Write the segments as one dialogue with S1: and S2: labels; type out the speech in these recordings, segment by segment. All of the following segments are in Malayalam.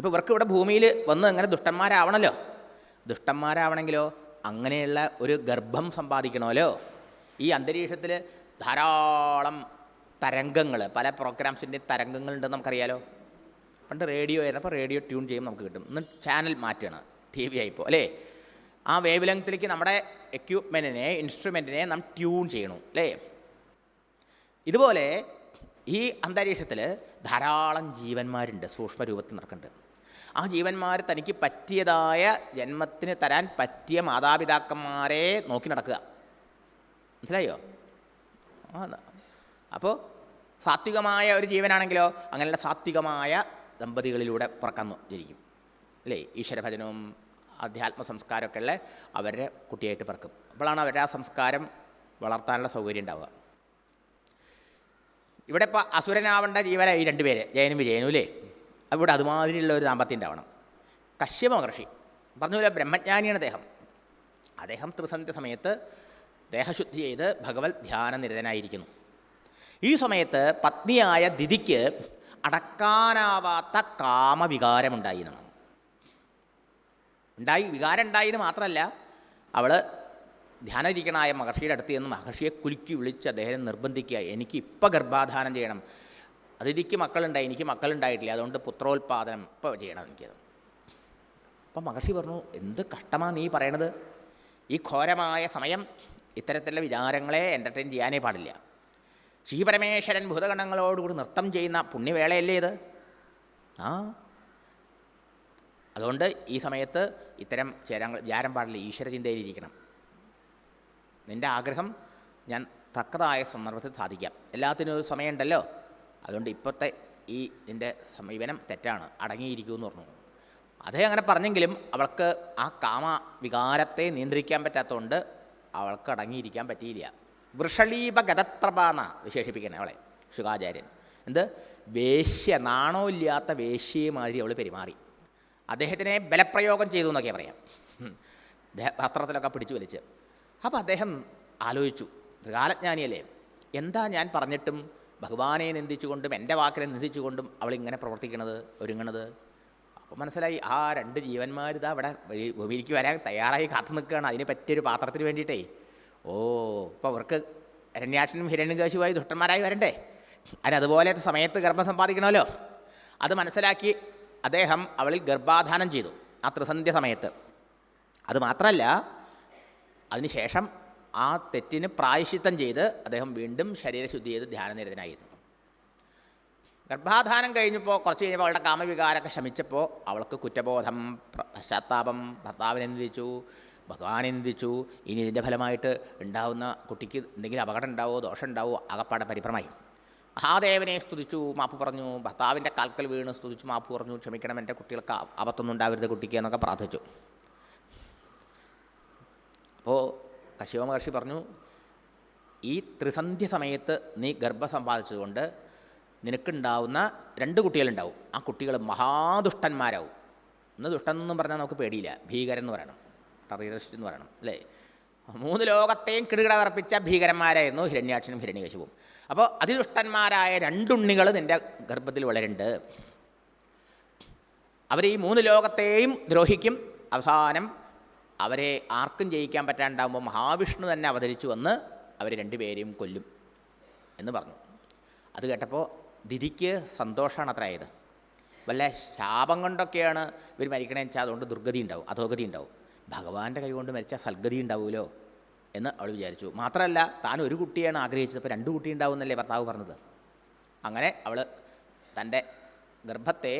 S1: ഇപ്പോൾ ഇവർക്ക് ഇവിടെ ഭൂമിയിൽ വന്ന് അങ്ങനെ ദുഷ്ടന്മാരാവണമല്ലോ ദുഷ്ടന്മാരാവണമെങ്കിലോ അങ്ങനെയുള്ള ഒരു ഗർഭം സമ്പാദിക്കണമല്ലോ. ഈ അന്തരീക്ഷത്തിൽ ധാരാളം തരംഗങ്ങൾ പല പ്രോഗ്രാംസിന്റെ തരംഗങ്ങളുണ്ടെന്ന് നമുക്കറിയാലോ. പണ്ട് റേഡിയോ ആയിരുന്നപ്പോൾ റേഡിയോ ട്യൂൺ ചെയ്യുമ്പോൾ നമുക്ക് കിട്ടും. ഇന്ന് ചാനൽ മാറ്റണം ടി വി ആയിപ്പോൾ അല്ലേ? ആ വേവ് ലെങ്ത്തിലേക്ക് നമ്മുടെ എക്യൂപ്മെന്റിനെ ഇൻസ്ട്രുമെന്റിനെ നാം ട്യൂൺ ചെയ്യണം അല്ലേ? ഇതുപോലെ ഈ അന്തരീക്ഷത്തിൽ ധാരാളം ജീവന്മാരുണ്ട് സൂക്ഷ്മ രൂപത്തിൽ നടക്കുന്നുണ്ട്. ആ ജീവന്മാർ തനിക്ക് പറ്റിയതായ ജന്മത്തിന് തരാൻ പറ്റിയ മാതാപിതാക്കന്മാരെ നോക്കി നടക്കുക. മനസ്സിലായോ? അപ്പോൾ സാത്വികമായ ഒരു ജീവനാണെങ്കിലോ അങ്ങനെയുള്ള സാത്വികമായ ദമ്പതികളിലൂടെ പുറക്കന്നു ജനിക്കും. അല്ലേ? ഈശ്വരഭജനവും അധ്യാത്മ സംസ്കാരമൊക്കെ ഉള്ള അവരുടെ കുട്ടിയായിട്ട് പിറക്കും. അപ്പോഴാണ് അവരുടെ ആ സംസ്കാരം വളർത്താനുള്ള സൗകര്യം ഉണ്ടാവുക. ഇവിടെ ഇപ്പോൾ അസുരനാവേണ്ട ജീവനായി രണ്ടുപേര് ജയനും വിജയനും അല്ലേ? അവിടെ അതുമാതിരിയുള്ള ഒരു ദാമ്പത്യം ഉണ്ടാവണം. കശ്യപ മഹർഷി പറഞ്ഞ ബ്രഹ്മജ്ഞാനിയാണ് അദ്ദേഹം. അദ്ദേഹം ത്രിസന്ധ്യ സമയത്ത് ദേഹശുദ്ധി ചെയ്ത് ഭഗവത് ധ്യാന നിരതനായിരിക്കുന്നു. ഈ സമയത്ത് പത്നിയായ ദിതിക്ക് അടക്കാനാവാത്ത കാമവികാരമുണ്ടായി എന്നാണ്. ഉണ്ടായി വികാരം ഉണ്ടായി എന്ന് മാത്രമല്ല അവൾ ധ്യാനരിക്കണായ മഹർഷിയുടെ അടുത്ത് നിന്ന് മഹർഷിയെ കുലുക്കി വിളിച്ച് അദ്ദേഹം നിർബന്ധിക്കുക. എനിക്ക് ഗർഭാധാനം ചെയ്യണം. അതിഥിക്ക് മക്കളുണ്ടായി എനിക്ക് മക്കളുണ്ടായിട്ടില്ല. അതുകൊണ്ട് പുത്രോത്പാദനം ഇപ്പോൾ ചെയ്യണം എനിക്കത് അപ്പം മഹർഷി പറഞ്ഞു എന്ത് കഷ്ടമാണ് നീ പറയണത്? ഈ ഘോരമായ സമയം ഇത്തരത്തിലുള്ള വിചാരങ്ങളെ എന്റർടൈൻ ചെയ്യാനേ പാടില്ല. ശ്രീപരമേശ്വരൻ ഭൂതഗണങ്ങളോടുകൂടി നൃത്തം ചെയ്യുന്ന പുണ്യവേളയല്ലേ ഇത്? ആ. അതുകൊണ്ട് ഈ സമയത്ത് ഇത്തരം ചേരങ്ങൾ വിചാരം പാടില്ല ഈശ്വരചിന്തയിലിരിക്കണം. നിന്റെ ആഗ്രഹം ഞാൻ തക്കതായ സന്ദർഭത്തിൽ സാധിക്കാം. എല്ലാത്തിനും ഒരു സമയമുണ്ടല്ലോ? അതുകൊണ്ട് ഇപ്പോഴത്തെ ഈ ഇതിന്റെ സമീപനം തെറ്റാണ്. അടങ്ങിയിരിക്കൂ എന്ന് പറഞ്ഞു. അതേ അങ്ങനെ പറഞ്ഞെങ്കിലും അവൾക്ക് ആ കാമ വികാരത്തെ നിയന്ത്രിക്കാൻ പറ്റാത്തതുകൊണ്ട് അവൾക്ക് അടങ്ങിയിരിക്കാൻ പറ്റിയില്ല. വൃഷളീപ ഗതത്രപ എന്ന വിശേഷിപ്പിക്കണേ അവളെ ശുഖാചാര്യൻ. എന്ത്? വേശ്യ നാണോ ഇല്ലാത്ത വേശ്യമാതിരി അവൾ പെരുമാറി. അദ്ദേഹത്തിനെ ബലപ്രയോഗം ചെയ്തു എന്നൊക്കെ പറയാം. വസ്ത്രത്തിലൊക്കെ പിടിച്ചു വലിച്ച്. അപ്പോൾ അദ്ദേഹം ആലോചിച്ചു ഗാലജ്ഞാനിയല്ലേ എന്താ ഞാൻ പറഞ്ഞിട്ടും ഭഗവാനെ നിന്ദിച്ചുകൊണ്ടും എന്റെ വാക്കിനെ നിന്ദിച്ചുകൊണ്ടും അവളിങ്ങനെ പ്രവർത്തിക്കണത് ഒരുങ്ങണത്. അപ്പോൾ മനസ്സിലായി ആ രണ്ട് ജീവന്മാർ ഇതാ അവിടെ ഭൂമിയിലേക്ക് വരാൻ തയ്യാറായി കാത്തു നിൽക്കുകയാണ്. അതിന് പറ്റിയൊരു പാത്രത്തിന് വേണ്ടിയിട്ടേ. ഓ അപ്പോൾ അവർക്ക് രണ്യാക്ഷനും ഹിരണ്യകാശുമായി ദുഷ്ടന്മാരായി വരണ്ടേ? അതിനതുപോലെ സമയത്ത് ഗർഭം സമ്പാദിക്കണമല്ലോ. അത് മനസ്സിലാക്കി അദ്ദേഹം അവളിൽ ഗർഭാധാനം ചെയ്തു ആ ത്രിസന്ധ്യ സമയത്ത്. അത് മാത്രമല്ല അതിനുശേഷം ആ തെറ്റിന് പ്രായശിത്തം ചെയ്ത് അദ്ദേഹം വീണ്ടും ശരീരശുദ്ധി ചെയ്ത് ധ്യാനനിരതനായിരുന്നു. ഗർഭാധാനം കഴിഞ്ഞപ്പോൾ കുറച്ച് കഴിഞ്ഞപ്പോൾ അവളുടെ കാമവികാരമൊക്കെ ശമിച്ചപ്പോൾ അവൾക്ക് കുറ്റബോധം പശ്ചാത്താപം ഭർത്താവിനെ നിന്ദിച്ചു ഭഗവാനെ നിന്ദിച്ചു. ഇനി ഇതിന്റെ ഫലമായിട്ട് ഉണ്ടാവുന്ന കുട്ടിക്ക് എന്തെങ്കിലും അപകടം ഉണ്ടാവോ ദോഷം ഉണ്ടാവോ അകപ്പാടെ പരിഭ്രമായി. മഹാദേവനെ സ്തുതിച്ചു മാപ്പ് പറഞ്ഞു. ഭർത്താവിന്റെ കാൽക്കൽ വീണ് സ്തുതിച്ചു മാപ്പ് പറഞ്ഞു. ക്ഷമിക്കണം എന്റെ കുട്ടികൾക്ക് അബദ്ധമൊന്നും ഉണ്ടാവരുത് കുട്ടിക്ക് എന്നൊക്കെ പ്രാർത്ഥിച്ചു. അപ്പോൾ കശ്യപ മഹർഷി പറഞ്ഞു ഈ ത്രിസന്ധ്യ സമയത്ത് നീ ഗർഭം സമ്പാദിച്ചതുകൊണ്ട് നിനക്കുണ്ടാവുന്ന രണ്ട് കുട്ടികളുണ്ടാവും. ആ കുട്ടികൾ മഹാദുഷ്ടന്മാരാവും. ഇന്ന് ദുഷ്ടൻ എന്നും പറഞ്ഞാൽ നമുക്ക് പേടിയില്ല. ഭീകരൻ എന്ന് പറയണം. ടെററിസ്റ്റ് എന്ന് പറയണം അല്ലേ? മൂന്ന് ലോകത്തെയും കിടുകിട വർപ്പിച്ച ഭീകരന്മാരായിരുന്നു ഹിരണ്യാക്ഷനും ഹിരണ്യകശിവും അപ്പോൾ അതിദുഷ്ടന്മാരായ രണ്ടുണ്ണികൾ നിന്റെ ഗർഭത്തിൽ വളരുന്നുണ്ട്. അവർ ഈ മൂന്ന് ലോകത്തെയും ദ്രോഹിക്കും. അവസാനം അവരെ ആർക്കും ജയിക്കാൻ പറ്റാണ്ടാകുമ്പോൾ മഹാവിഷ്ണു തന്നെ അവതരിച്ചു വന്ന് അവർ രണ്ടുപേരെയും കൊല്ലും എന്ന് പറഞ്ഞു. അത് കേട്ടപ്പോൾ ദിതിക്ക് സന്തോഷമാണ് അത്ര ആയത്. വല്ല ശാപം കൊണ്ടൊക്കെയാണ് ഇവർ മരിക്കണേന്ന് വെച്ചാൽ അതുകൊണ്ട് ദുർഗതി ഉണ്ടാവും അധോഗതി ഉണ്ടാവും. ഭഗവാന്റെ കൈകൊണ്ട് മരിച്ചാൽ സൽഗതി ഉണ്ടാവുമല്ലോ എന്ന് അവൾ വിചാരിച്ചു. മാത്രമല്ല താൻ ഒരു കുട്ടിയാണ് ആഗ്രഹിച്ചത് അപ്പോൾ രണ്ട് കുട്ടി ഉണ്ടാവുമെന്നല്ലേ ഭർത്താവ് പറഞ്ഞത്. അങ്ങനെ അവൾ തന്റെ ഗർഭത്തെ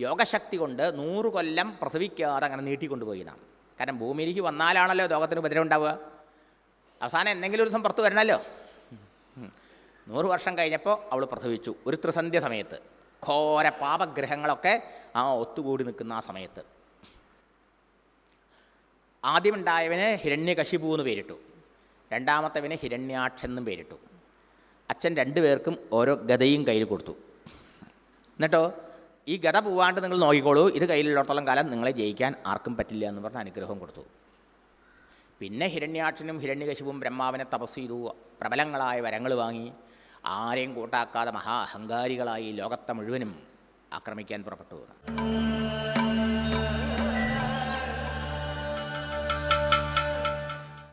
S1: യോഗശക്തി കൊണ്ട് നൂറ് കൊല്ലം പ്രസവിക്കാതെ അങ്ങനെ നീട്ടിക്കൊണ്ടുപോയി നാം കാരണം ഭൂമിയിലേക്ക് വന്നാലാണല്ലോ ലോകത്തിന് ഉപദ്രവം ഉണ്ടാവുക. അവസാനം എന്തെങ്കിലും ഒരു ദിവസം പുറത്ത് വരണമല്ലോ നൂറ് വർഷം കഴിഞ്ഞപ്പോൾ അവൾ പ്രസവിച്ചു. ഒരു ത്രിസന്ധ്യ സമയത്ത്. ഘോര പാപഗ്രഹങ്ങളൊക്കെ ആ ഒത്തുകൂടി നിൽക്കുന്ന ആ സമയത്ത്. ആദ്യമുണ്ടായവന് ഹിരണ്യകശിപു എന്ന് പേരിട്ടു. രണ്ടാമത്തവന് ഹിരണ്യാക്ഷെന്നും പേരിട്ടു. അച്ഛൻ രണ്ടുപേർക്കും ഓരോ ഗതയും കയ്യിൽ കൊടുത്തു. എന്നിട്ടോ? ഈ ഗത പോവാണ്ട് നിങ്ങൾ നോക്കിക്കോളൂ. ഇത് കയ്യിലുള്ളിടത്തോളം കാലം നിങ്ങളെ ജയിക്കാൻ ആർക്കും പറ്റില്ല എന്ന് പറഞ്ഞ അനുഗ്രഹം കൊടുത്തു. പിന്നെ ഹിരണ്യാക്ഷനും ഹിരണ്യകശിവും ബ്രഹ്മാവിനെ തപസ് ചെയ്തു. പ്രബലങ്ങളായ വരങ്ങൾ വാങ്ങി. ആരെയും കൂട്ടാക്കാതെ മഹാ അഹങ്കാരികളായി ലോകത്തെ മുഴുവനും ആക്രമിക്കാൻ പുറപ്പെട്ടു.